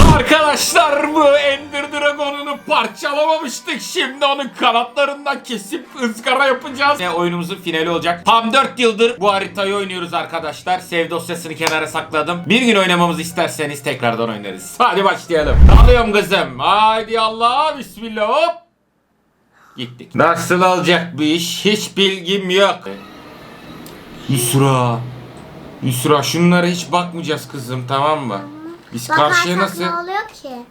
Arkadaşlar bu Ender Dragon'unu parçalamamıştık. Şimdi onun kanatlarından kesip ızgara yapacağız. Ve oyunumuzun finali olacak. Tam 4 yıldır bu haritayı oynuyoruz arkadaşlar. Save dosyasını kenara sakladım. Bir gün oynamamızı isterseniz tekrardan oynarız. Hadi başlayalım. Alıyorum kızım. Haydi Allah bismillah hop. Gittik. Nasıl olacak bu iş? Hiç bilgim yok. Yusra. Yusra şunlara hiç bakmayacağız kızım tamam mı? Biz karşıya Bakarsak nasıl... ne oluyor ki?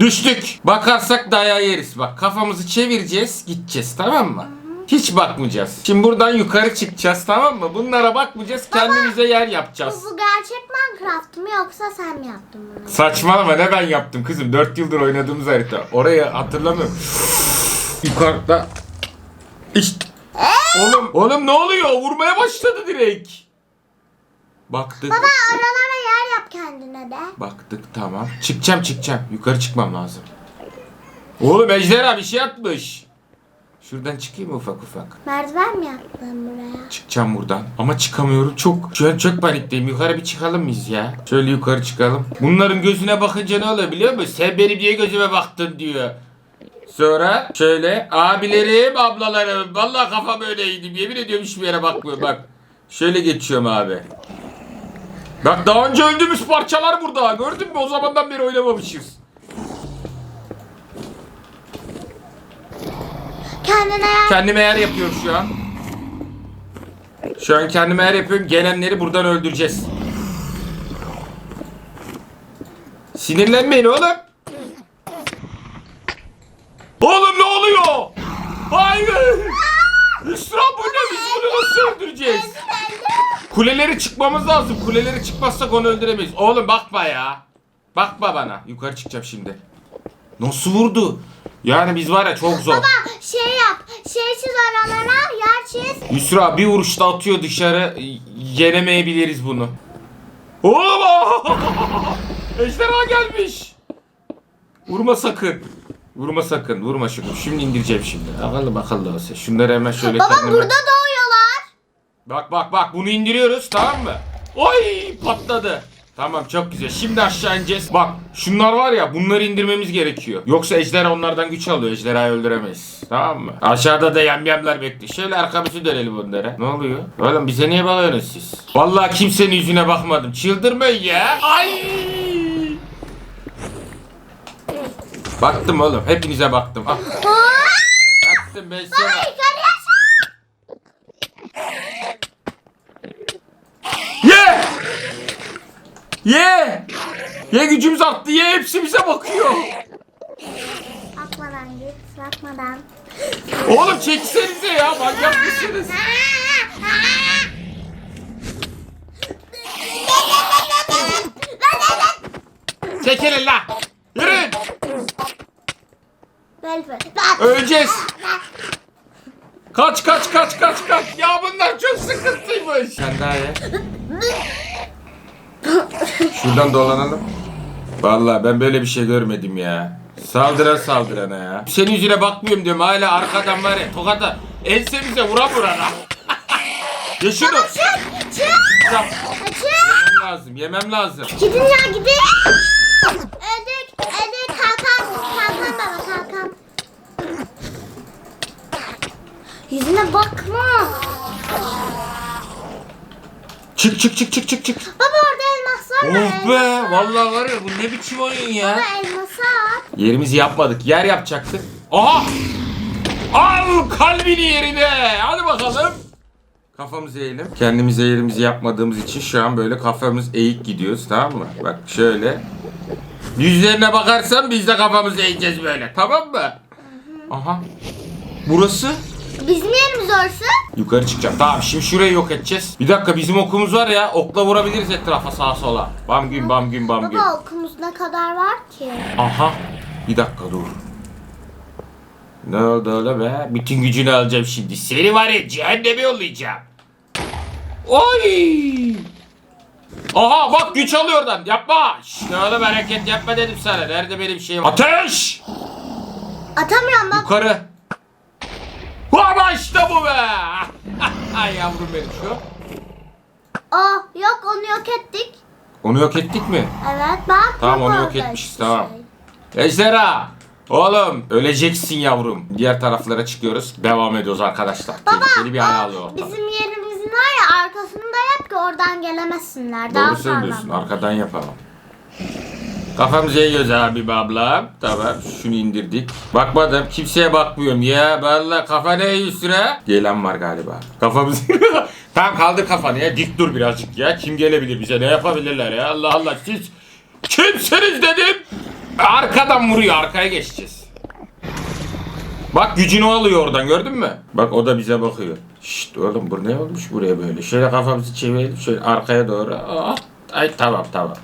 Düştük. Bakarsak dayağı yeriz. Bak kafamızı çevireceğiz gideceğiz tamam mı? Hiç bakmayacağız. Şimdi buradan yukarı çıkacağız tamam mı? Bunlara bakmayacağız kendimize yer Bu, yapacağız. bu gerçek Minecraft mı yoksa sen mi yaptın bunu? Saçmalama ne ben yaptım kızım 4 yıldır oynadığımız harita. Orayı hatırlamıyorum. Yukarıda. İşte. Oğlum, oğlum ne oluyor? Vurmaya başladı direkt. Baktık. Baba aralara yer yap kendine de. Baktık tamam. Çıkacağım çıkacağım. Yukarı çıkmam lazım. Oğlum ejderha bir şey atmış. Şuradan çıkayım mı ufak ufak? Merdiven mi yaptın buraya? Çıkacağım buradan. Ama çıkamıyorum. Çok şu an çok panikteyim. Yukarı bir çıkalım mıyız ya? Şöyle yukarı çıkalım. Bunların gözüne bakınca ne oluyor biliyor musun? Sen benim niye gözüme baktın diyor. Sonra şöyle abilerim ablalarım vallahi kafam öyleydi yemin ediyorum hiçbir yere bakmıyorum bak. Şöyle geçiyorum abi. Bak daha önce öldüğümüz parçalar burada gördün mü o zamandan beri oynamamışız. Kendine yer. Kendime yer yapıyorum şu an. Şu an kendime yer yapıyorum. Gelenleri buradan öldüreceğiz. Sinirlenmeyin oğlum. Oğlum ne oluyor? Hayır. Hüsran bu ne? Biz bunu nasıl öldüreceğiz? Kuleleri çıkmamız lazım. Kuleleri çıkmazsak onu öldüremeyiz. Oğlum bakma ya. Bakma bana. Yukarı çıkacağım şimdi. Nasıl vurdu? Yani biz var ya çok zor. Baba şey yap. Şey çiz aralara yer çiz. Yusra bir vuruşta atıyor dışarı. Yenemeyebiliriz bunu. Oğlum! Ejderha gelmiş. Vurma sakın. Vurma sakın. Vurma şunu. Şimdi indireceğim şimdi. Akıllı akıllı olsa. Şunları hemen şöyle Baba kendime- burada doğuyorlar. Bak bak bak bunu indiriyoruz tamam mı? Oy patladı. Tamam çok güzel. Şimdi aşağı ineceğiz. Bak şunlar var ya bunları indirmemiz gerekiyor. Yoksa ejderha onlardan güç alıyor. Ejderhayı öldüremeyiz. Tamam mı? Aşağıda da yamyamlar bekliyor. Şöyle arkamızı dönelim onlara. Ne oluyor? Oğlum bize niye bakıyorsunuz siz? Vallahi kimsenin yüzüne bakmadım. Çıldırmayın ya. Ay! Baktım oğlum. Hepinize baktım. Ah. Baktım ben sana. Yukarı Ye! Ye! Ye gücümüz arttı ye hepsi bize bakıyor. Bakmadan git. Bakmadan. Oğlum çeksenize ya manyak mısınız? Çekilin la. Yürüyün. Öleceğiz. Kaç kaç kaç kaç kaç. Ya bunlar çok sıkıntıymış. Sen daha ye. Şuradan dolanalım. Vallahi ben böyle bir şey görmedim ya. Saldıran saldırana ya. Senin yüzüne bakmıyorum diyorum hala arkadan var ya tokata ensemize vura vurana. ya şunu. Çık. Çık. Tamam. Yemem lazım yemem lazım. Gidin ya gidin. Öldük. Öldük. Kalkan. Kalkan baba kalkan. Yüzüne bakma. Çık çık çık çık çık çık. Baba orada elmas var? Oh be vallahi var ya bu ne biçim oyun ya. Baba elması at. Yerimizi yapmadık. Yer yapacaktık. Aha! Al kalbini yerine. Hadi bakalım. Kafamızı eğelim. Kendimize yerimizi yapmadığımız için şu an böyle kafamız eğik gidiyoruz tamam mı? Bak şöyle. Yüzlerine bakarsan biz de kafamızı eğeceğiz böyle. Tamam mı? Aha. Burası. Bizim yerimiz orası. Yukarı çıkacağım. Tamam şimdi şurayı yok edeceğiz. Bir dakika bizim okumuz var ya. Okla vurabiliriz etrafa sağa sola. Bam gün bam gün bam gün. Baba okumuz ne kadar var ki? Aha. Bir dakika dur. Ne oldu öyle be? Bütün gücünü alacağım şimdi. Seni var ya cehenneme yollayacağım. Oy! Aha bak güç alıyor oradan. Yapma. Şş, ne oğlum hareket yapma dedim sana. Nerede benim şeyim? Ateş! Atamıyorum bak. Yukarı. Ama işte bu be. Ay yavrum benim şu. Aa yok onu yok ettik. Onu yok ettik mi? Evet bak. Tamam, onu yok etmişiz, tamam. şey. Ejderha! Oğlum öleceksin yavrum. Diğer taraflara çıkıyoruz. Devam ediyoruz arkadaşlar. Tehlikeli bir hal alıyor o ortam. bizim yerimizin var ya arkasını da yap ki oradan gelemesinler. Daha Doğru söylüyorsun. Arkadan yapalım. Kafamıza yiyoruz abi ablam. Tamam şunu indirdik. Bakmadım kimseye bakmıyorum ya. Vallahi kafa ne ha? Gelen var galiba. Kafamız... tamam kaldır kafanı ya. Dik dur birazcık ya. Kim gelebilir bize? Ne yapabilirler ya? Allah Allah siz kimsiniz dedim. Arkadan vuruyor. Arkaya geçeceğiz. Bak gücünü alıyor oradan gördün mü? Bak o da bize bakıyor. Şşt oğlum bu ne olmuş buraya böyle? Şöyle kafamızı çevirelim şöyle arkaya doğru. Ah, ay tamam tamam.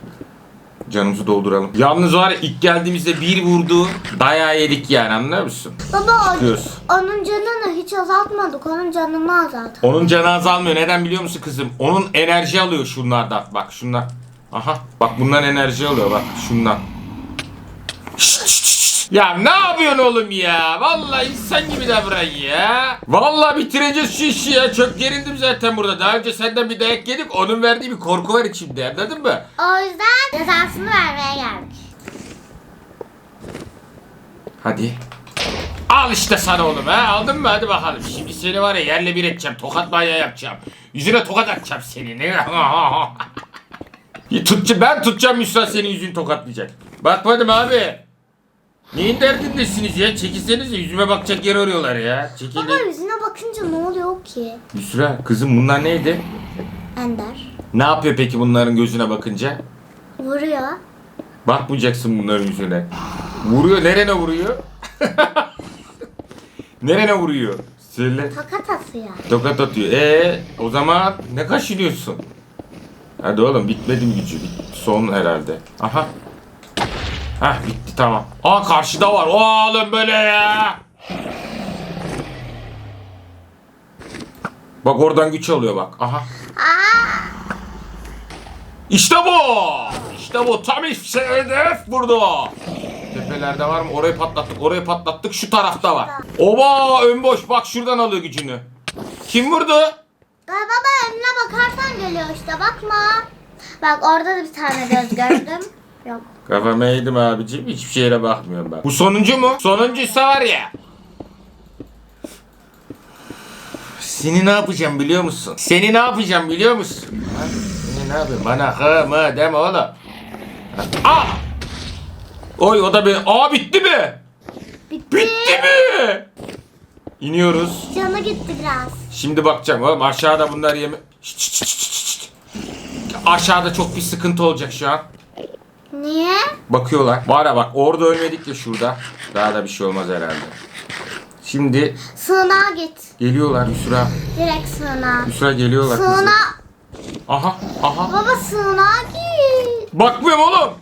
Canımızı dolduralım. Yalnız var ya ilk geldiğimizde bir vurdu. Dayağı yedik yani anlıyor musun? Baba o- Çıkıyoruz. onun canını hiç azaltmadık. Onun canını azalttık. Onun canı azalmıyor. Neden biliyor musun kızım? Onun enerji alıyor şunlardan. Bak şunlar. Aha. Bak bundan enerji alıyor bak şundan. Şşt, şşt, şşt. Ya ne yapıyorsun oğlum ya? Vallahi insan gibi davran ya. Vallahi bitireceğiz şu işi ya. Çok gerildim zaten burada. Daha önce senden bir dayak yedik. Onun verdiği bir korku var içimde. Anladın mı? O yüzden cezasını vermeye geldik. Hadi. Al işte sana oğlum ha. Aldın mı? Hadi bakalım. Şimdi seni var ya yerle bir edeceğim. Tokat manyağı yapacağım. Yüzüne tokat atacağım senin. Ya Tutça, ben tutacağım Müslüman senin yüzünü tokatlayacak. Bakmadım abi. Neyin derdindesiniz ya? Çekilsenize yüzüme bakacak yer arıyorlar ya. Baba Çekilin. yüzüne bakınca ne oluyor ki? Müsra kızım bunlar neydi? Ender. Ne yapıyor peki bunların gözüne bakınca? Vuruyor. Bakmayacaksın bunların yüzüne. Vuruyor. Nerene vuruyor? nerene vuruyor? Söyle. Tokat atıyor. Tokat atıyor. Ee, o zaman ne kaşınıyorsun? Hadi oğlum bitmedi mi gücü? Son herhalde. Aha. Hah bitti tamam. Aa karşıda var. Oğlum böyle ya. Bak oradan güç alıyor bak. Aha. İşte bu. İşte bu. Tam işte hedef burada. Tepelerde var mı? Orayı patlattık. Orayı patlattık. Şu tarafta var. Oba ön boş. Bak şuradan alıyor gücünü. Kim vurdu? Ay baba önüne bakarsan geliyor işte bakma. Bak orada da bir tane göz gördüm. Yok. Kafama yedim abicim. Hiçbir şeye bakmıyorum ben. Bu sonuncu mu? Sonuncuysa var ya. Seni ne yapacağım biliyor musun? Seni ne yapacağım biliyor musun? Ha? Seni ne yapayım? Bana hı mı deme oğlum. Aa! Oy o da bir... Aa bitti mi? Bitti. Bitti mi? İniyoruz. Canı gitti biraz. Şimdi bakacağım oğlum aşağıda bunlar yeme... Şşt, şşt, şşt. Aşağıda çok bir sıkıntı olacak şu an. Niye? Bakıyorlar. Var ya bak orada ölmedik ya şurada. Daha da bir şey olmaz herhalde. Şimdi Sığınağa git. geliyorlar Yusra. Direkt sığınağa. Yusra geliyorlar kızım. Sığınağa. Aha aha. Baba sığınağa git. Bakmıyorum oğlum.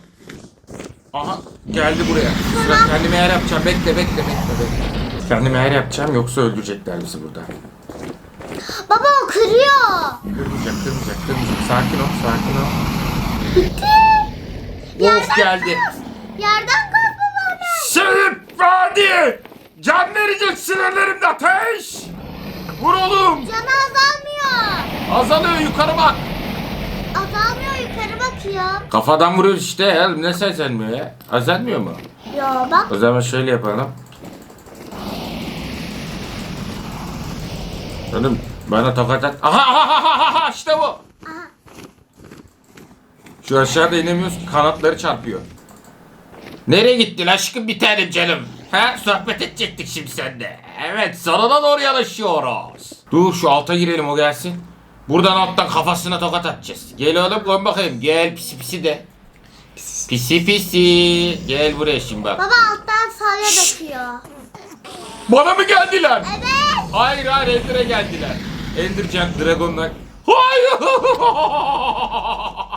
Aha geldi buraya. Yusra kendime yer yapacağım. Bekle bekle bekle bekle. Kendime yer yapacağım yoksa öldürecekler bizi burada. Baba o kırıyor. Kırmayacak kırmayacak kırmayacak. Sakin ol sakin ol. Bitti. Of geldi. Yerden kalk baba hemen. Sevip hadi. Can verecek sinirlerimde ateş. Vur oğlum. Canı azalmıyor. Azalıyor yukarı bak. Azalmıyor yukarı bakıyor. Kafadan vuruyoruz işte ya. Ne azalmıyor ya? Azalmıyor mu? Yo bak. O zaman şöyle yapalım. Oğlum bana tokat at. Aha aha aha aha, aha işte bu. Şu aşağıda inemiyoruz ki kanatları çarpıyor. Nereye gittin aşkım bir tanem canım? Ha sohbet edecektik şimdi sende. Evet sonuna doğru yanaşıyoruz. Dur şu alta girelim o gelsin. Buradan alttan kafasına tokat atacağız. Gel oğlum koy bakayım. Gel pisi pisi de. Pisi pisi. Gel buraya şimdi bak. Baba alttan salya döküyor. Bana mı geldiler? Evet. Hayır hayır Ender'e geldiler. Endercan Dragon'dan. Hayır.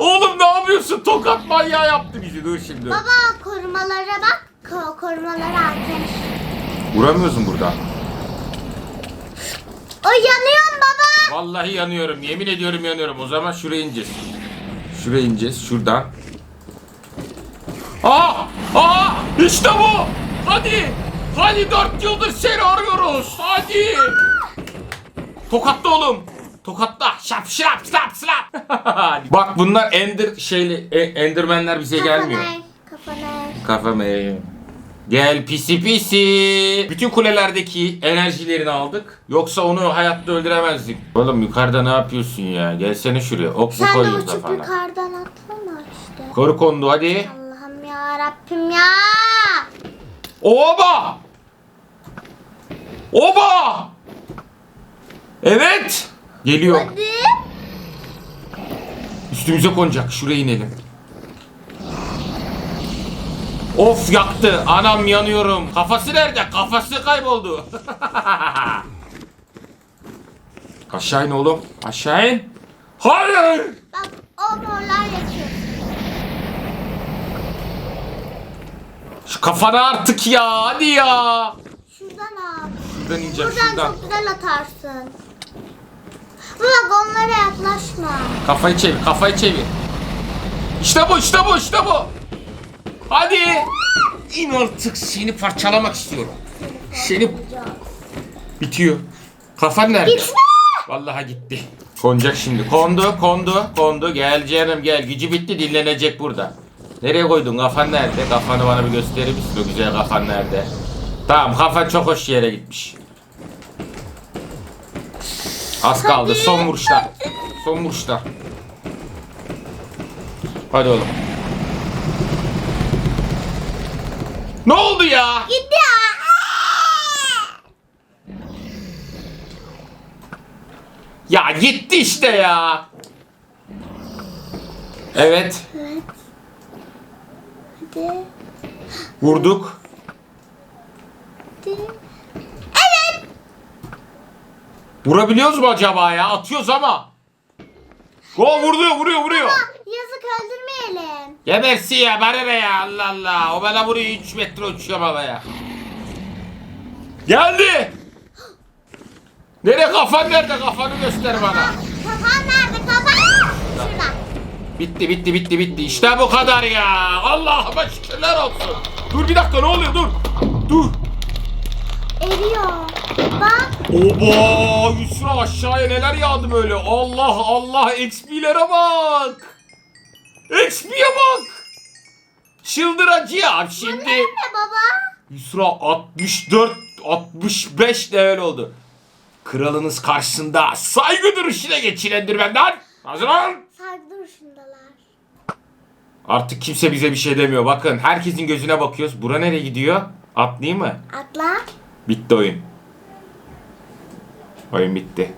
Oğlum ne yapıyorsun? Tokat manyağı yaptı bizi. Dur şimdi. Baba korumalara bak. Ko korumalara ateş. Vuramıyorsun burada. O yanıyor baba. Vallahi yanıyorum. Yemin ediyorum yanıyorum. O zaman şuraya ineceğiz. Şuraya ineceğiz. Şuradan. Aa! Aa! İşte bu! Hadi! Hadi dört yıldır seni arıyoruz. Hadi! Tokatla oğlum. Tokatla. Şap şap slap slap. Bak bunlar Ender şeyli e, Endermenler bize gelmiyor. Kafana. Kafam eğiyor. Gel pisi pisi. Bütün kulelerdeki enerjilerini aldık. Yoksa onu hayatta öldüremezdik. Oğlum yukarıda ne yapıyorsun ya? Gelsene şuraya. Ok mu Sen de uçup kafana? yukarıdan atlama işte. Koru kondu hadi. Allah'ım ya Rabbim ya. Oba! Oba! Evet. Geliyor. Hadi. Üstümüze konacak. Şuraya inelim. Of yaktı. Anam yanıyorum. Kafası nerede? Kafası kayboldu. Aşağı in oğlum. Aşağı in. Hayır. Bak o morlar yakıyor. Şu kafana artık ya. Hadi ya. Şuradan al. Şuradan ineceğim Buradan şuradan. çok güzel atarsın. Bak onlara yaklaşma. Kafayı çevir. Kafayı çevir. İşte bu işte bu işte bu. Hadi. İn artık seni parçalamak istiyorum. Seni bitiyor. Kafan nerede? Gitme. Vallahi gitti. Konacak şimdi. Kondu, kondu, kondu. Gel canım gel. Gücü bitti dinlenecek burada. Nereye koydun? Kafan nerede? Kafanı bana bir gösterir misin? O güzel kafan nerede? Tamam kafan çok hoş yere gitmiş. Az kaldı. Son vuruşlar. Son vuruşlar. Hadi oğlum. Ne oldu ya? Gitti ya. Ya gitti işte ya. Evet. Evet. Hadi. Vurduk. Hadi. Vurabiliyoruz mu acaba ya? Atıyoruz ama. Go vuruyor vuruyor vuruyor. Yazık öldürmeyelim. Gebersin ya bana ne ya Allah Allah. O bana vuruyor 3 metre uçuyor havaya. Geldi. Nereye kafan nerede kafanı göster bana. Kafan nerede kafan? Şurada. Bitti bitti bitti bitti. İşte bu kadar ya. Allah'ıma şükürler olsun. Dur bir dakika ne oluyor dur. Dur. Eriyor. Bak. Oba Yusra aşağıya neler yağdı böyle. Allah Allah XP'lere bak. XP'ye bak. Çıldıracı ya şimdi. Ne baba? Yusra 64 65 level oldu. Kralınız karşısında saygı duruşuna geçin Endirmen'den. Hazır ol. Saygı duruşundalar. Artık kimse bize bir şey demiyor. Bakın herkesin gözüne bakıyoruz. Bura nereye gidiyor? Atlayayım mı? Atla. Bitti oyun. Oyun bitti.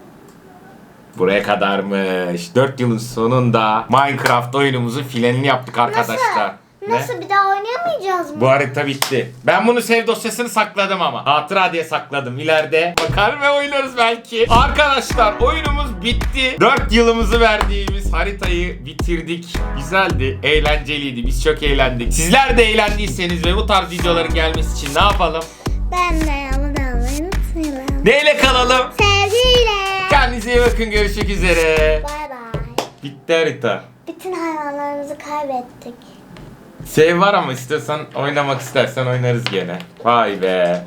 Buraya kadarmış. 4 yılın sonunda Minecraft oyunumuzun finalini yaptık arkadaşlar. Ne? Nasıl bir daha oynayamayacağız mı? Bu harita bitti. Ben bunu save dosyasını sakladım ama. Hatıra diye sakladım. İleride bakar ve oynarız belki. Arkadaşlar oyunumuz bitti. 4 yılımızı verdiğimiz haritayı bitirdik. Güzeldi, eğlenceliydi. Biz çok eğlendik. Sizler de eğlendiyseniz ve bu tarz videoların gelmesi için ne yapalım? Ben de abone olmayı unutmayalım. Neyle kalalım? Sevgiyle. Kendinize iyi bakın. Görüşmek üzere. Bay bay. Bitti harita. Bütün hayvanlarımızı kaybettik. Save var ama istiyorsan oynamak istersen oynarız gene. Vay be.